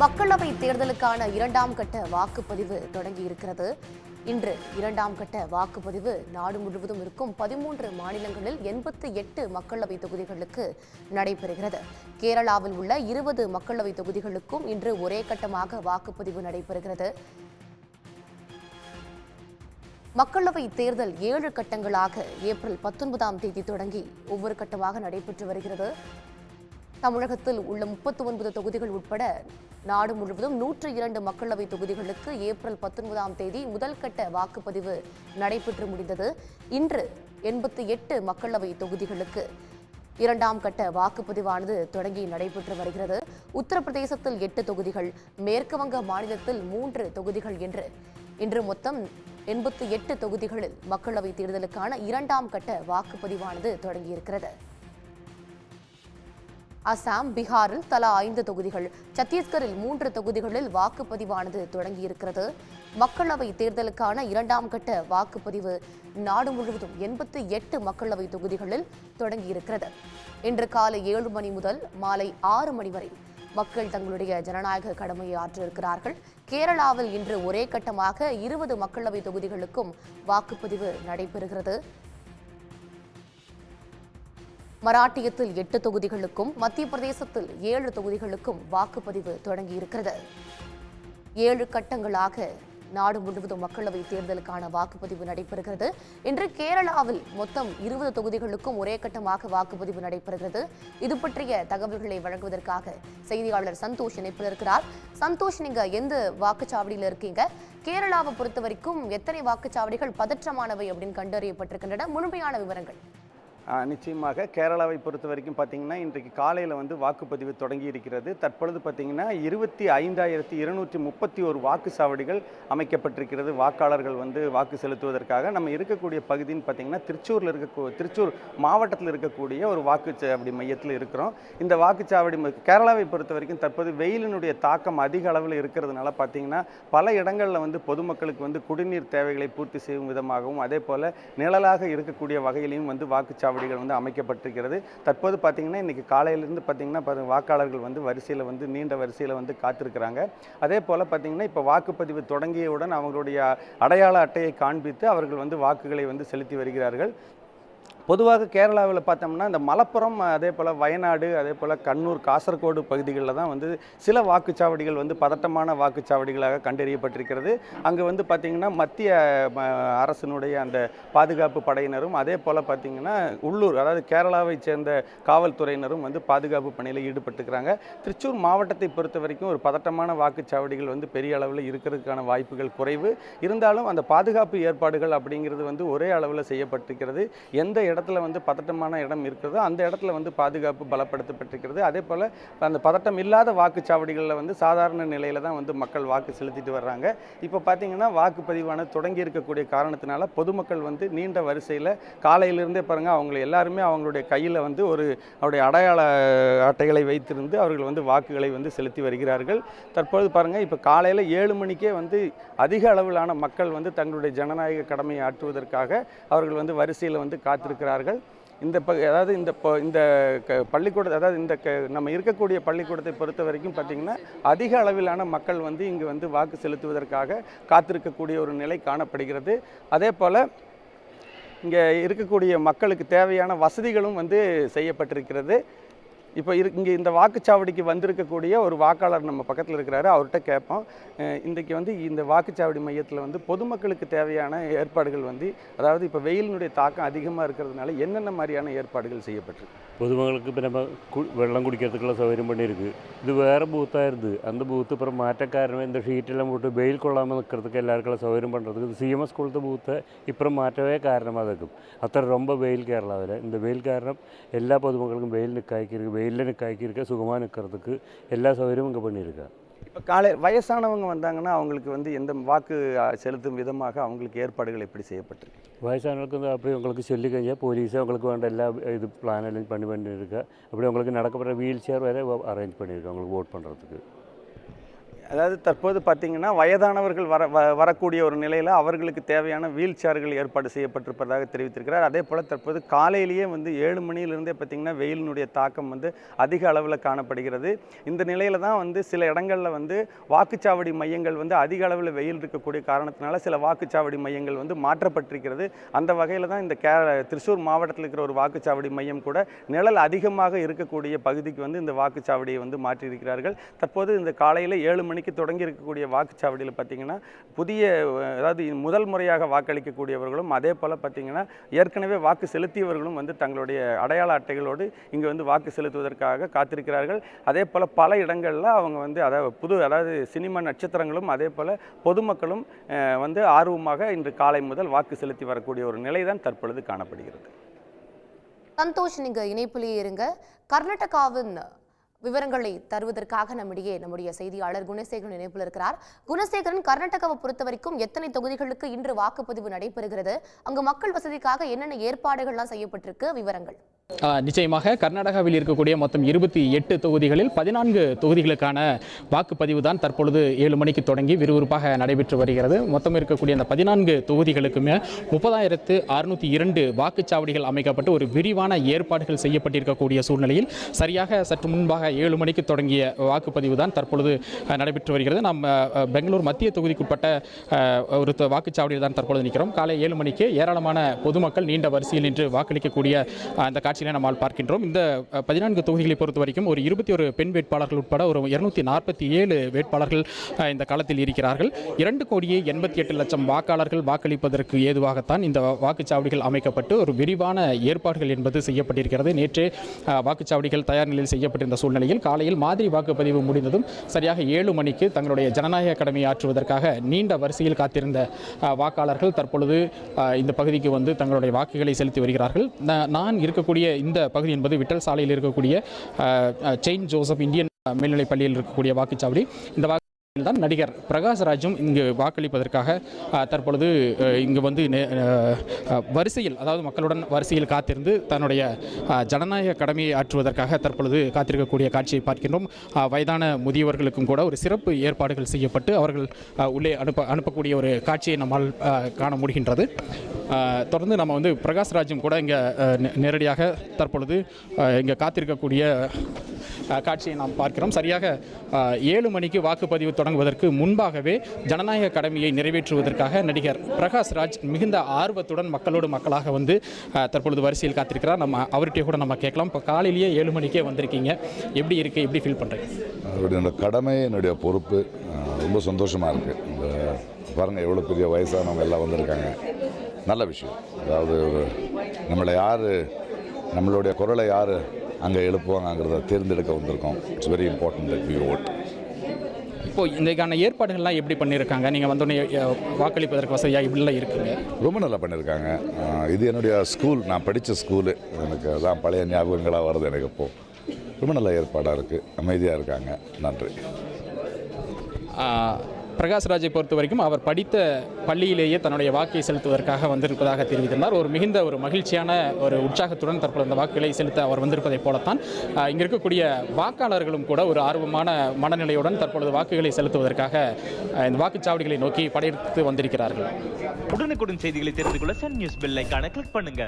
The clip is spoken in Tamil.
மக்களவை தேர்தலுக்கான இரண்டாம் கட்ட வாக்குப்பதிவு தொடங்கி இருக்கிறது இன்று இரண்டாம் கட்ட வாக்குப்பதிவு நாடு முழுவதும் இருக்கும் பதிமூன்று மாநிலங்களில் எண்பத்தி எட்டு மக்களவை தொகுதிகளுக்கு நடைபெறுகிறது. கேரளாவில் உள்ள இருபது மக்களவை தொகுதிகளுக்கும் இன்று ஒரே கட்டமாக வாக்குப்பதிவு நடைபெறுகிறது. மக்களவை தேர்தல் ஏழு கட்டங்களாக ஏப்ரல் பத்தொன்பதாம் தேதி தொடங்கி ஒவ்வொரு கட்டமாக நடைபெற்று வருகிறது. தமிழகத்தில் உள்ள முப்பத்தி ஒன்பது தொகுதிகள் உட்பட நாடு முழுவதும் நூற்று இரண்டு மக்களவை தொகுதிகளுக்கு ஏப்ரல் பத்தொன்பதாம் தேதி முதல்கட்ட வாக்குப்பதிவு நடைபெற்று முடிந்தது. இன்று எண்பத்தி எட்டு மக்களவை தொகுதிகளுக்கு இரண்டாம் கட்ட வாக்குப்பதிவானது தொடங்கி நடைபெற்று வருகிறது. உத்தரப்பிரதேசத்தில் எட்டு தொகுதிகள் மேற்கு வங்க மாநிலத்தில் மூன்று தொகுதிகள் என்று. இன்று மொத்தம் எண்பத்தி எட்டு தொகுதிகளில் மக்களவை தேர்தலுக்கான இரண்டாம் கட்ட வாக்குப்பதிவானது தொடங்கியிருக்கிறது. அசாம் பீகாரில் தலா ஐந்து தொகுதிகள் சத்தீஸ்கரில் மூன்று தொகுதிகளில் வாக்குப்பதிவானது தொடங்கியிருக்கிறது. மக்களவை தேர்தலுக்கான இரண்டாம் கட்ட வாக்குப்பதிவு நாடு முழுவதும் எண்பத்தி எட்டு மக்களவை தொகுதிகளில் தொடங்கியிருக்கிறது. இன்று காலை ஏழு மணி முதல் மாலை ஆறு மணி வரை மக்கள் தங்களுடைய ஜனநாயக கடமையை ஆற்றிருக்கிறார்கள் கேரளாவில் இன்று ஒரே கட்டமாக இருபது மக்களவை தொகுதிகளுக்கும் வாக்குப்பதிவு நடைபெறுகிறது. மராட்டியத்தில் எட்டு தொகுதிகளுக்கும் மத்திய பிரதேசத்தில் ஏழு தொகுதிகளுக்கும் வாக்குப்பதிவு தொடங்கியிருக்கிறது. ஏழு கட்டங்களாக நாடு முழுவதும் மக்களவை தேர்தலுக்கான வாக்குப்பதிவு நடைபெறுகிறது. இன்று கேரளாவில் மொத்தம் இருபது தொகுதிகளுக்கும் ஒரே கட்டமாக வாக்குப்பதிவு நடைபெறுகிறது. இது பற்றிய தகவல்களை வழங்குவதற்காக செய்தியாளர் சந்தோஷ் இணைப்பில் இருக்கிறார் சந்தோஷ் நீங்க எந்த வாக்குச்சாவடியில் இருக்கீங்க? கேரளாவை பொறுத்த வரைக்கும் எத்தனை வாக்குச்சாவடிகள் பதற்றமானவை அப்படின்னு கண்டறியப்பட்டிருக்கின்றன. முழுமையான விவரங்கள். நிச்சயமாக கேரளாவை பொறுத்த வரைக்கும் பார்த்தீங்கன்னா இன்றைக்கு காலையில் வந்து வாக்குப்பதிவு தொடங்கி இருக்கிறது. தற்பொழுது பார்த்தீங்கன்னா இருபத்தி ஐந்தாயிரத்தி இருநூற்றி முப்பத்தி ஒரு வாக்குச்சாவடிகள் அமைக்கப்பட்டிருக்கிறது. வாக்காளர்கள் வந்து வாக்கு செலுத்துவதற்காக நம்ம இருக்கக்கூடிய பகுதின்னு பார்த்தீங்கன்னா திருச்சூரில் இருக்க திருச்சூர் மாவட்டத்தில் இருக்கக்கூடிய ஒரு வாக்குச்சாவடி மையத்தில் இருக்கிறோம். இந்த வாக்குச்சாவடி கேரளாவை பொறுத்த வரைக்கும் தற்போது வெயிலினுடைய தாக்கம் அதிக அளவில் இருக்கிறதுனால பார்த்தீங்கன்னா பல இடங்களில் வந்து பொதுமக்களுக்கு வந்து குடிநீர் தேவைகளை பூர்த்தி செய்யும் விதமாகவும் அதே போல் நிழலாக இருக்கக்கூடிய வகையிலையும் வந்து வாக்குச்சாவடிகள் வந்து அமைக்கப்பட்டிருக்கிறது. தற்போது பார்த்தீங்கன்னா இன்றைக்கி காலையிலேருந்து பார்த்தீங்கன்னா வாக்காளர்கள் வந்து வரிசையில் வந்து நீண்ட வரிசையில் வந்து காத்திருக்கிறாங்க. அதே போல் பார்த்தீங்கன்னா இப்போ வாக்குப்பதிவு தொடங்கியவுடன் அவங்களுடைய அடையாள அட்டையை காண்பித்து அவர்கள் வந்து வாக்குகளை வந்து செலுத்தி வருகிறார்கள். பொதுவாக கேரளாவில் பார்த்தோம்னா இந்த மலப்புரம் அதே போல் வயநாடு அதே போல் கண்ணூர் காசர்கோடு பகுதிகளில் தான் வந்து சில வாக்குச்சாவடிகள் வந்து பதட்டமான வாக்குச்சாவடிகளாக கண்டறியப்பட்டிருக்கிறது. அங்கே வந்து பார்த்திங்கன்னா மத்திய ம, அரசினுடைய அந்த பாதுகாப்பு படையினரும் அதே போல் பார்த்திங்கன்னா உள்ளூர் அதாவது கேரளாவை சேர்ந்த காவல்துறையினரும் வந்து பாதுகாப்பு பணியில் ஈடுபட்டுக்கிறாங்க திருச்சூர் மாவட்டத்தை பொறுத்த வரைக்கும் ஒரு பதட்டமான வாக்குச்சாவடிகள் வந்து பெரிய அளவில் இருக்கிறதுக்கான வாய்ப்புகள் குறைவு. இருந்தாலும் அந்த பாதுகாப்பு ஏற்பாடுகள் அப்படிங்கிறது வந்து ஒரே அளவில் செய்யப்பட்டிருக்கிறது. எந்த இடத்துல வந்து பதட்டமான இடம் இருக்கிறதோ அந்த இடத்துல வந்து பாதுகாப்பு பலப்படுத்தப்பட்டிருக்கிறது. அதே போல் அந்த பதட்டம் இல்லாத வாக்குச்சாவடிகளில் வந்து சாதாரண நிலையில் தான் வந்து மக்கள் வாக்கு செலுத்திட்டு வர்றாங்க. இப்போ பார்த்தீங்கன்னா வாக்குப்பதிவான தொடங்கி இருக்கக்கூடிய காரணத்தினால பொதுமக்கள் வந்து நீண்ட வரிசையில் காலையிலிருந்தே பாருங்கள் அவங்க எல்லாருமே அவங்களுடைய கையில் வந்து ஒரு அவருடைய அடையாள அட்டைகளை வைத்திருந்து அவர்கள் வந்து வாக்குகளை வந்து செலுத்தி வருகிறார்கள். தற்பொழுது பாருங்கள் இப்போ காலையில் ஏழு மணிக்கே வந்து அதிக அளவிலான மக்கள் வந்து தங்களுடைய ஜனநாயக கடமையை ஆற்றுவதற்காக அவர்கள் வந்து வரிசையில் வந்து இருக்கிறார்கள். இந்த ப அதாவது இந்த ப- இந்த க பள்ளிக்கூட அதாவது இந்த க நம்ம இருக்கக்கூடிய பள்ளிக்கூடத்தை பொறுத்த வரைக்கும் பார்த்திங்கன்னா அதிக அளவிலான மக்கள் வந்து இங்கு வந்து வாக்கு செலுத்துவதற்காக காத்திருக்கக்கூடிய ஒரு நிலை காணப்படுகிறது. அதே போல் இங்கே இருக்கக்கூடிய மக்களுக்கு தேவையான வசதிகளும் வந்து செய்யப்பட்டிருக்கிறது. இப்போ இரு இங்கே இந்த வாக்குச்சாவடிக்கு வந்திருக்கக்கூடிய ஒரு வாக்காளர் நம்ம பக்கத்தில் இருக்கிறாரு அவர்கிட்ட கேட்போம். இன்றைக்கி வந்து இந்த வாக்குச்சாவடி மையத்தில் வந்து பொதுமக்களுக்கு தேவையான ஏற்பாடுகள் வந்து அதாவது இப்போ வெயிலினுடைய தாக்கம் அதிகமாக இருக்கிறதுனால என்னென்ன மாதிரியான ஏற்பாடுகள் செய்யப்பட்டிருக்கு? பொதுமக்களுக்கு இப்போ நம்ம கு வெள்ளம் குடிக்கிறதுக்குள்ள சௌகரியம் பண்ணியிருக்கு. இது வேறு பூத்தாக ബൂത്തായിരുന്നു அந்த பூத்து அப்புறம் മാറ്റക്കാരനും இந்த ஷீட்டெல்லாம் போட்டு வெயில் கொள்ளாமல் നിൽக்கிறதுக்கு எல்லாருக்குள்ள சௌகரியம் பண்ணுறதுக்கு இது சிஎம்எஸ் கொடுத்த பூத்தை இப்போ மாற்றவே காரணமாக இருக்கும். அத்தனை ரொம்ப வெயில் கேரளாவில். இந்த வெயில் காரணம் எல்லா பொதுமக்களுக்கும் வெயில் நிற்காய்க்கு இருக்குது வெயிலில் நிற்க ஆக்கியிருக்க சுகமாக நிற்கிறதுக்கு எல்லா சௌகரியமும் இங்கே பண்ணியிருக்கேன் இப்போ காலை வயசானவங்க வந்தாங்கன்னா அவங்களுக்கு வந்து எந்த வாக்கு செலுத்தும் விதமாக அவங்களுக்கு ஏற்பாடுகள் எப்படி செய்யப்பட்டிருக்கு? வயசானவங்களுக்கு வந்து அப்படி உங்களுக்கு சொல்லி கழிஞ்சால் போலீஸே அவங்களுக்கு வேண்ட எல்லா இது பிளான் எல்லாம் பண்ணி பண்ணியிருக்கேன் அப்படி உங்களுக்கு நடக்கப்படுற வீல் சேர் வரை அரேஞ்ச் பண்ணியிருக்கேன் அவங்களுக்கு ஓட் பண்ணுறதுக்கு அதாவது தற்போது பார்த்தீங்கன்னா வயதானவர்கள் வர வ- வரக்கூடிய ஒரு நிலையில் அவர்களுக்கு தேவையான வீல் சேர்கள் ஏற்பாடு செய்யப்பட்டிருப்பதாக தெரிவித்திருக்கிறார். அதே போல் தற்போது காலையிலேயே வந்து ஏழு மணியிலிருந்தே பார்த்தீங்கன்னா வெயிலினுடைய தாக்கம் வந்து அதிக அளவில் காணப்படுகிறது. இந்த நிலையில் தான் வந்து சில இடங்களில் வந்து வாக்குச்சாவடி மையங்கள் வந்து அதிக அளவில் வெயில் இருக்கக்கூடிய காரணத்தினால சில வாக்குச்சாவடி மையங்கள் வந்து மாற்றப்பட்டிருக்கிறது. அந்த வகையில் தான் இந்த கே திருச்சூர் மாவட்டத்தில் இருக்கிற ஒரு வாக்குச்சாவடி மையம் கூட நிழல் அதிகமாக இருக்கக்கூடிய பகுதிக்கு வந்து இந்த வாக்குச்சாவடியை வந்து மாற்றியிருக்கிறார்கள். தற்போது இந்த காலையில் ஏழு மணிக்கு தொடங்கி இருக்கக்கூடிய வாக்குச்சாவடியில் பார்த்தீங்கன்னா புதிய அதாவது முதல் முறையாக வாக்களிக்கக்கூடியவர்களும் அதே போல் பார்த்தீங்கன்னா ஏற்கனவே வாக்கு செலுத்தியவர்களும் வந்து தங்களுடைய அடையாள அட்டைகளோடு இங்கே வந்து வாக்கு செலுத்துவதற்காக காத்திருக்கிறார்கள். அதே போல் பல இடங்களில் அவங்க வந்து அதாவது புது அதாவது சினிமா நட்சத்திரங்களும் அதே போல் பொதுமக்களும் அஹ், வந்து ஆர்வமாக இன்று காலை முதல் வாக்கு செலுத்தி வரக்கூடிய ஒரு நிலை தான் தற்பொழுது காணப்படுகிறது. சந்தோஷ் நீங்க இணைப்பிலேயே இருங்க. கர்நாடகாவின் விவரங்களை தருவதற்காக நம்மிடையே நம்முடைய செய்தியாளர் குணசேகரன் இணைப்பில் இருக்கிறார். குணசேகரன் கர்நாடகாவை பொறுத்த வரைக்கும் எத்தனை தொகுதிகளுக்கு இன்று வாக்குப்பதிவு நடைபெறுகிறது? அங்கு மக்கள் வசதிக்காக என்னென்ன ஏற்பாடுகள்லாம் செய்யப்பட்டிருக்கு? விவரங்கள். நிச்சயமாக கர்நாடகாவில் இருக்கக்கூடிய மொத்தம் இருபத்தி எட்டு தொகுதிகளில் பதினான்கு தொகுதிகளுக்கான வாக்குப்பதிவு தான் தற்பொழுது ஏழு மணிக்கு தொடங்கி விறுவிறுப்பாக நடைபெற்று வருகிறது. மொத்தம் இருக்கக்கூடிய அந்த பதினான்கு தொகுதிகளுக்குமே முப்பதாயிரத்து அறுநூத்தி இரண்டு வாக்குச்சாவடிகள் அமைக்கப்பட்டு ஒரு விரிவான ஏற்பாடுகள் செய்யப்பட்டிருக்கக்கூடிய சூழ்நிலையில் சரியாக சற்று முன்பாக ஏழு மணிக்கு தொடங்கிய வாக்குப்பதிவு தான் தற்பொழுது நடைபெற்று வருகிறது. நாம் பெங்களூர் மத்திய தொகுதிக்குட்பட்ட ஒரு வாக்குச்சாவடியில் தான் தற்பொழுது நிற்கிறோம். காலை ஏழு மணிக்கு ஏராளமான பொதுமக்கள் நீண்ட வரிசையில் நின்று வாக்களிக்கக்கூடிய அந்த காட்சி காட்சியினை நம்மால் பார்க்கின்றோம். இந்த பதினான்கு தொகுதிகளை பொறுத்த வரைக்கும் ஒரு இருபத்தி ஒரு பெண் வேட்பாளர்கள் உட்பட ஒரு இருநூத்தி நாற்பத்தி ஏழு வேட்பாளர்கள் இந்த களத்தில் இருக்கிறார்கள். இரண்டு கோடியே எண்பத்தி எட்டு லட்சம் வாக்காளர்கள் வாக்களிப்பதற்கு ஏதுவாகத்தான் இந்த வாக்குச்சாவடிகள் அமைக்கப்பட்டு ஒரு விரிவான ஏற்பாடுகள் என்பது செய்யப்பட்டிருக்கிறது. நேற்றே வாக்குச்சாவடிகள் தயார் நிலையில் செய்யப்பட்டிருந்த சூழ்நிலையில் காலையில் மாதிரி வாக்குப்பதிவு முடிந்ததும் சரியாக ஏழு மணிக்கு தங்களுடைய ஜனநாயக கடமையை ஆற்றுவதற்காக நீண்ட வரிசையில் காத்திருந்த வாக்காளர்கள் தற்பொழுது இந்த பகுதிக்கு வந்து தங்களுடைய வாக்குகளை செலுத்தி வருகிறார்கள். நான் இருக்கக்கூடிய இந்த பகுதி என்பது விட்டல் சாலையில் இருக்கக்கூடிய செயின்ட் ஜோசப் இந்தியன் மேல்நிலைப் பள்ளியில் இருக்கக்கூடிய வாக்குச்சாவடி. இந்த வாக்கு தான் நடிகர் பிரகாஷ்ராஜும் இங்கு வாக்களிப்பதற்காக தற்பொழுது இங்கு வந்து நே- வரிசையில் அதாவது மக்களுடன் வரிசையில் காத்திருந்து தன்னுடைய ஜனநாயக கடமையை ஆற்றுவதற்காக தற்பொழுது காத்திருக்கக்கூடிய காட்சியை பார்க்கின்றோம். வயதான முதியவர்களுக்கும் கூட ஒரு சிறப்பு ஏற்பாடுகள் செய்யப்பட்டு அவர்கள் உள்ளே அனுப்ப அனுப்பக்கூடிய ஒரு காட்சியை நம்மால் காண முடிகின்றது. தொடர்ந்து நம்ம வந்து பிரகாஷ்ராஜும் கூட இங்கே நேரடியாக தற்பொழுது இங்கே காத்திருக்கக்கூடிய காட்சியை நாம் பார்க்கிறோம். சரியாக ஏழு மணிக்கு வாக்குப்பதிவு தொடங்குவதற்கு முன்பாகவே ஜனநாயக கடமையை நிறைவேற்றுவதற்காக நடிகர் பிரகாஷ் ராஜ் மிகுந்த ஆர்வத்துடன் மக்களோடு மக்களாக வந்து தற்பொழுது வரிசையில் காத்திருக்கிறார். நம்ம அவர்கிட்ட கூட நம்ம கேட்கலாம். இப்போ காலையிலேயே ஏழு மணிக்கே வந்திருக்கீங்க. எப்படி இருக்கு? எப்படி ஃபீல் பண்ணுறீங்க என்னோட கடமை என்னுடைய பொறுப்பு ரொம்ப சந்தோஷமாக இருக்குது இந்த பாருங்கள் எவ்வளோ பெரிய வயசானவங்க எல்லாம் வந்திருக்காங்க. நல்ல விஷயம். அதாவது நம்மளை யார் நம்மளுடைய குரலை யார் அங்கே எழுப்புவாங்கங்கிறத தேர்ந்தெடுக்க வந்திருக்கோம். It's very important that we vote இப்போ இதுக்கான ஏற்பாடுகள்லாம் எப்படி பண்ணியிருக்காங்க? நீங்கள் வந்தோடனே வாக்களிப்பதற்கு வசதியாக இப்படிலாம் இருக்குங்க. ரொம்ப நல்லா பண்ணியிருக்காங்க. இது என்னுடைய ஸ்கூல் நான் படித்த ஸ்கூலு எனக்கு அதான் பழைய ஞாபகங்களாக வருது எனக்கு இப்போ. ரொம்ப நல்ல ஏற்பாடாக இருக்குது அமைதியாக இருக்காங்க. நன்றி. பிரகாஷ்ராஜை பொறுத்த வரைக்கும் அவர் படித்த பள்ளியிலேயே தன்னுடைய வாக்கை செலுத்துவதற்காக வந்திருப்பதாக தெரிவித்திருந்தார். ஒரு மிகுந்த ஒரு மகிழ்ச்சியான ஒரு உற்சாகத்துடன் தற்போது அந்த வாக்குகளை செலுத்த அவர் வந்திருப்பதைப் போலத்தான் இங்கே இருக்கக்கூடிய வாக்காளர்களும் கூட ஒரு ஆர்வமான மனநிலையுடன் தற்பொழுது வாக்குகளை செலுத்துவதற்காக இந்த வாக்குச்சாவடிகளை நோக்கி படையெடுத்து வந்திருக்கிறார்கள். உடனுக்குடன் செய்திகளை தெரிந்து கொள்ள சன் நியூஸ் பெல் ஐகானை கிளிக் பண்ணுங்க.